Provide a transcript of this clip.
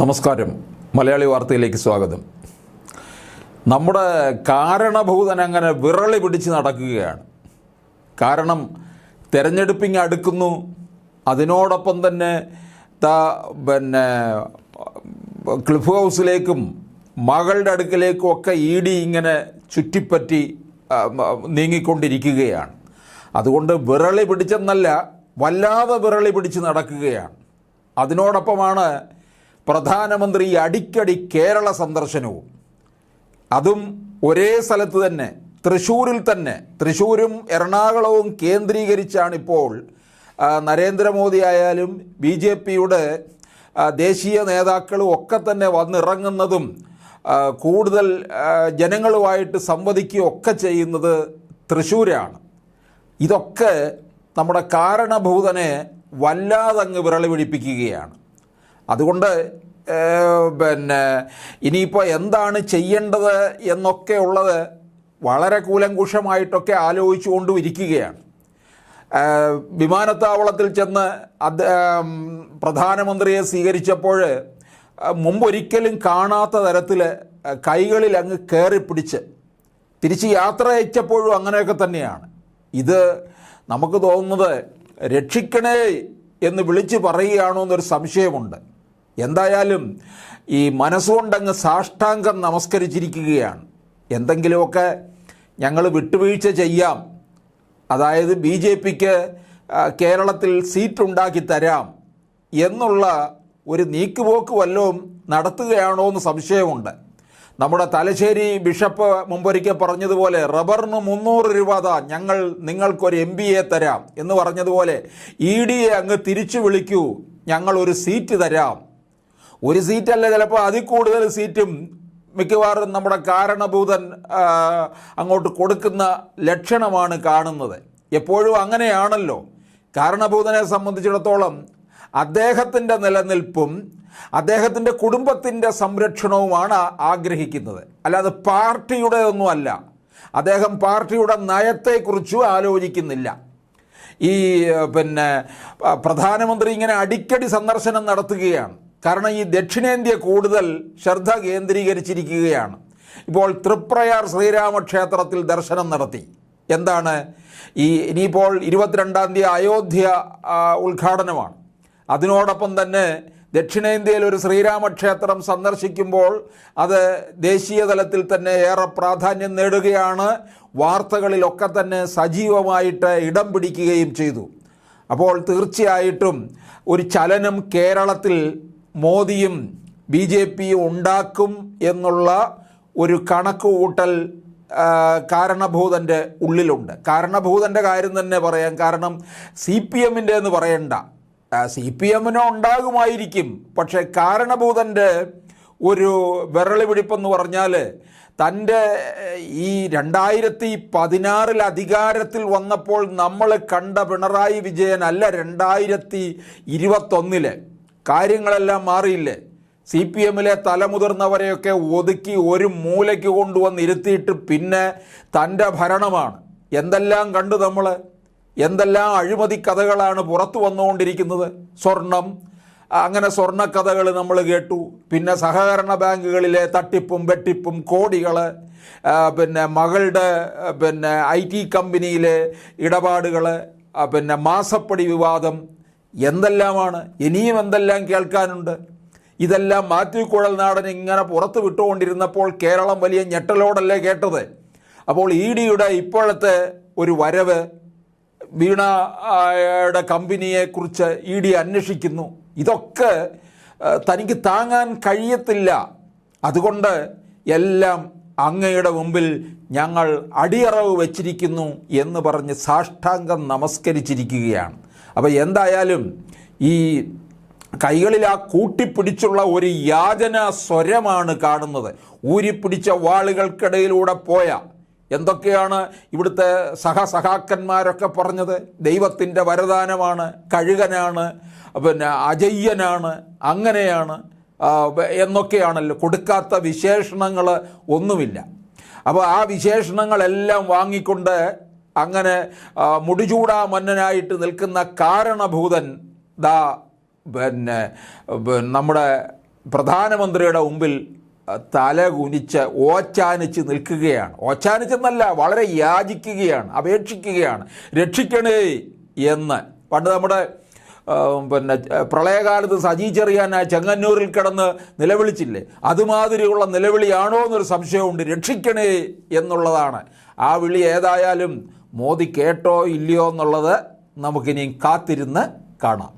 നമസ്കാരം. മലയാളി വാർത്തയിലേക്ക് സ്വാഗതം. നമ്മുടെ കാരണഭൂതൻ അങ്ങനെ വിരളി പിടിച്ച് നടക്കുകയാണ്. കാരണം തെരഞ്ഞെടുപ്പിങ് അടുക്കുന്നു. അതിനോടൊപ്പം തന്നെ ത പിന്നെ ക്ലിഫ് ഹൗസിലേക്കും മകളുടെ അടുക്കിലേക്കും ഒക്കെ ഇ ഡി ഇങ്ങനെ ചുറ്റിപ്പറ്റി നീങ്ങിക്കൊണ്ടിരിക്കുകയാണ്. അതുകൊണ്ട് വിരളി പിടിച്ചെന്നല്ല വല്ലാതെ വിരളി പിടിച്ച് നടക്കുകയാണ്. അതിനോടൊപ്പമാണ് പ്രധാനമന്ത്രി അടിക്കടി കേരള സന്ദർശനവും. അതും ഒരേ സ്ഥലത്ത് തന്നെ തൃശ്ശൂരിൽ തന്നെ. തൃശ്ശൂരും എറണാകുളവും കേന്ദ്രീകരിച്ചാണ് ഇപ്പോൾ ആ, നരേന്ദ്രമോദി ആയാലും ബി ജെ പിയുടെ ദേശീയ നേതാക്കളും ഒക്കെ തന്നെ വന്നിറങ്ങുന്നതും കൂടുതൽ ജനങ്ങളുമായിട്ട് സംവദിക്കുകയും ഒക്കെ ചെയ്യുന്നത് തൃശ്ശൂരാണ് ഇതൊക്കെ നമ്മുടെ കാരണഭൂതനെ വല്ലാതങ്ങ് വിരളി പിടിപ്പിക്കുകയാണ്. അതുകൊണ്ട് പിന്നെ ഇനിയിപ്പോൾ എന്താണ് ചെയ്യേണ്ടത് എന്നൊക്കെ ഉള്ളത് വളരെ കൂലങ്കുഷമായിട്ടൊക്കെ ആലോചിച്ചുകൊണ്ടും ഇരിക്കുകയാണ് വിമാനത്താവളത്തിൽ ചെന്ന് അത് പ്രധാനമന്ത്രിയെ സ്വീകരിച്ചപ്പോൾ മുമ്പൊരിക്കലും കാണാത്ത തരത്തിൽ കൈകളിൽ അങ്ങ് കയറി പിടിച്ച് തിരിച്ച് യാത്ര അയച്ചപ്പോഴും അങ്ങനെയൊക്കെ തന്നെയാണ്. ഇത് നമുക്ക് തോന്നുന്നത് രക്ഷിക്കണേ എന്ന് വിളിച്ച് പറയുകയാണോ എന്നൊരു സംശയമുണ്ട്. എന്തായാലും ഈ മനസ്സുകൊണ്ടങ്ങ് സാഷ്ടാംഗം നമസ്കരിച്ചിരിക്കുകയാണ്. എന്തെങ്കിലുമൊക്കെ ഞങ്ങൾ വിട്ടുവീഴ്ച ചെയ്യാം. അതായത് ബി ജെ പിക്ക് കേരളത്തിൽ സീറ്റുണ്ടാക്കി തരാം എന്നുള്ള ഒരു നീക്കുപോക്ക് വല്ലതും നടത്തുകയാണോ എന്ന് സംശയമുണ്ട്. നമ്മുടെ തലശ്ശേരി ബിഷപ്പ് മുമ്പൊരിക്കൽ പറഞ്ഞതുപോലെ റബ്ബറിന് മുന്നൂറ് രൂപ താ ഞങ്ങൾ നിങ്ങൾക്കൊരു എം ബി എ തരാം എന്ന് പറഞ്ഞതുപോലെ ഇ ഡിയെ അങ്ങ് തിരിച്ചു വിളിക്കൂ ഞങ്ങളൊരു സീറ്റ് തരാം ഒരു സീറ്റല്ല ചിലപ്പോൾ അതിൽ കൂടുതൽ സീറ്റും മിക്കവാറും നമ്മുടെ കാരണഭൂതൻ അങ്ങോട്ട് കൊടുക്കുന്ന ലക്ഷണമാണ് കാണുന്നത്. എപ്പോഴും അങ്ങനെയാണല്ലോ. കാരണഭൂതനെ സംബന്ധിച്ചിടത്തോളം അദ്ദേഹത്തിന്റെ നിലനിൽപ്പും അദ്ദേഹത്തിന്റെ കുടുംബത്തിന്റെ സംരക്ഷണവുമാണ് ആഗ്രഹിക്കുന്നത്. അല്ലാതെ പാർട്ടിയുടെ ഒന്നുമല്ല. അദ്ദേഹം പാർട്ടിയുടെ നയത്തെക്കുറിച്ചും ആലോചിക്കുന്നില്ല. ഈ പിന്നെ പ്രധാനമന്ത്രി ഇങ്ങനെ അടിക്കടി സന്ദർശനം നടത്തുകയാണ്. കാരണം ഈ ദക്ഷിണേന്ത്യ കൂടുതൽ ശ്രദ്ധ കേന്ദ്രീകരിച്ചിരിക്കുകയാണ്. ഇപ്പോൾ തൃപ്രയാർ ശ്രീരാമക്ഷേത്രത്തിൽ ദർശനം നടത്തി. എന്താണ്? ഈ ഇനിയിപ്പോൾ ഇരുപത്തിരണ്ടാം തീയതി അയോധ്യ ഉദ്ഘാടനമാണ്. അതിനോടൊപ്പം തന്നെ ദക്ഷിണേന്ത്യയിൽ ഒരു ശ്രീരാമക്ഷേത്രം സന്ദർശിക്കുമ്പോൾ അത് ദേശീയ തലത്തിൽ തന്നെ ഏറെ പ്രാധാന്യം നേടുകയാണ്. വാർത്തകളിലൊക്കെ തന്നെ സജീവമായിട്ട് ഇടം പിടിക്കുകയും ചെയ്തു. അപ്പോൾ തീർച്ചയായിട്ടും ഒരു ചലനം കേരളത്തിൽ മോദിയും ബി ജെ പിയും ഉണ്ടാക്കും എന്നുള്ള ഒരു കണക്കുകൂട്ടൽ കൂട്ടൽ കാരണഭൂതന്റെ ഉള്ളിലുണ്ട്. കാരണഭൂതന്റെ കാര്യം തന്നെ പറയാം. കാരണം സി പി എമ്മിന്റെ എന്ന് പറയണ്ട. സി പി എമ്മിനോ ഉണ്ടാകുമായിരിക്കും. പക്ഷേ കാരണഭൂതന്റെ ഒരു വിരളി പിടിപ്പെന്ന് പറഞ്ഞാൽ തന്റെ ഈ രണ്ടായിരത്തി പതിനാറിൽ അധികാരത്തിൽ വന്നപ്പോൾ നമ്മൾ കണ്ട പിണറായി വിജയൻ അല്ല രണ്ടായിരത്തി ഇരുപത്തൊന്നിൽ. കാര്യങ്ങളെല്ലാം മാറിയില്ലേ? സി പി എമ്മിലെ തലമുതിർന്നവരെയൊക്കെ ഒതുക്കി ഒരു മൂലയ്ക്ക് കൊണ്ടുവന്ന് ഇരുത്തിയിട്ട് പിന്നെ തന്റെ ഭരണമാണ്. എന്തെല്ലാം കണ്ടു നമ്മൾ എന്തെല്ലാം അഴിമതി കഥകളാണ് പുറത്തു വന്നുകൊണ്ടിരിക്കുന്നത്? സ്വർണം. അങ്ങനെ സ്വർണക്കഥകൾ നമ്മൾ കേട്ടു. പിന്നെ സഹകരണ ബാങ്കുകളിലെ തട്ടിപ്പും വെട്ടിപ്പും കോടികൾ പിന്നെ മകളുടെ പിന്നെ ഐ ടി കമ്പനിയിലെ ഇടപാടുകൾ പിന്നെ മാസപ്പടി വിവാദം എന്തെല്ലാമാണ്? ഇനിയും എന്തെല്ലാം കേൾക്കാനുണ്ട്? ഇതെല്ലാം മാത്യു കുഴൽനാടൻ ഇങ്ങനെ പുറത്ത് വിട്ടുകൊണ്ടിരുന്നപ്പോൾ കേരളം വലിയ ഞെട്ടലോടല്ലേ കേട്ടത്? അപ്പോൾ ഇ ഡിയുടെ ഇപ്പോഴത്തെ ഒരു വരവ് വീണയുടെ കമ്പനിയെക്കുറിച്ച് ഇ ഡി അന്വേഷിക്കുന്നു. ഇതൊക്കെ തനിക്ക് താങ്ങാൻ കഴിയത്തില്ല. അതുകൊണ്ട് എല്ലാം അങ്ങയുടെ മുമ്പിൽ ഞങ്ങൾ അടിയറവ് വച്ചിരിക്കുന്നു എന്ന് പറഞ്ഞ് സാഷ്ടാംഗം നമസ്കരിച്ചിരിക്കുകയാണ്. അപ്പോൾ എന്തായാലും ഈ കൈകളിൽ ആ കൂട്ടിപ്പിടിച്ചുള്ള ഒരു യാചന സ്വരമാണ് കാണുന്നത്. ഊരിപ്പിടിച്ച വാളുകൾക്കിടയിലൂടെ പോയ എന്തൊക്കെയാണ് ഇവിടുത്തെ സഹസഹാക്കന്മാരൊക്കെ പറഞ്ഞത്? ദൈവത്തിന്റെ വരദാനമാണ് കഴുകനാണ് പിന്നെ അജയ്യനാണ് അങ്ങനെയാണ് എന്നൊക്കെയാണല്ലോ. കൊടുക്കാത്ത വിശേഷണങ്ങൾ ഒന്നുമില്ല. അപ്പോൾ ആ വിശേഷണങ്ങളെല്ലാം വാങ്ങിക്കൊണ്ട് അങ്ങനെ മുടിചൂടാ മന്നനായിട്ട് നിൽക്കുന്ന കാരണഭൂതൻ ദാ പിന്നെ നമ്മുടെ പ്രധാനമന്ത്രിയുടെ മുമ്പിൽ തല കുനിച്ച് ഓച്ചാനിച്ച് നിൽക്കുകയാണ്. ഓച്ചാനിച്ചെന്നല്ല വളരെ യാചിക്കുകയാണ് അപേക്ഷിക്കുകയാണ്. രക്ഷിക്കണേ എന്ന്. പണ്ട് നമ്മുടെ പിന്നെ പ്രളയകാലത്ത് സജി ചെറിയാൻ ആ ചെങ്ങന്നൂരിൽ കിടന്ന് നിലവിളിച്ചില്ലേ? അതുമാതിരിയുള്ള നിലവിളിയാണോ എന്നൊരു സംശയമുണ്ട്. രക്ഷിക്കണേ എന്നുള്ളതാണ്. ആ വിളി ഏതായാലും മോദി കേട്ടോ ഇല്ലയോ എന്നുള്ളത് നമുക്കിനി കാത്തിരുന്ന് കാണാം.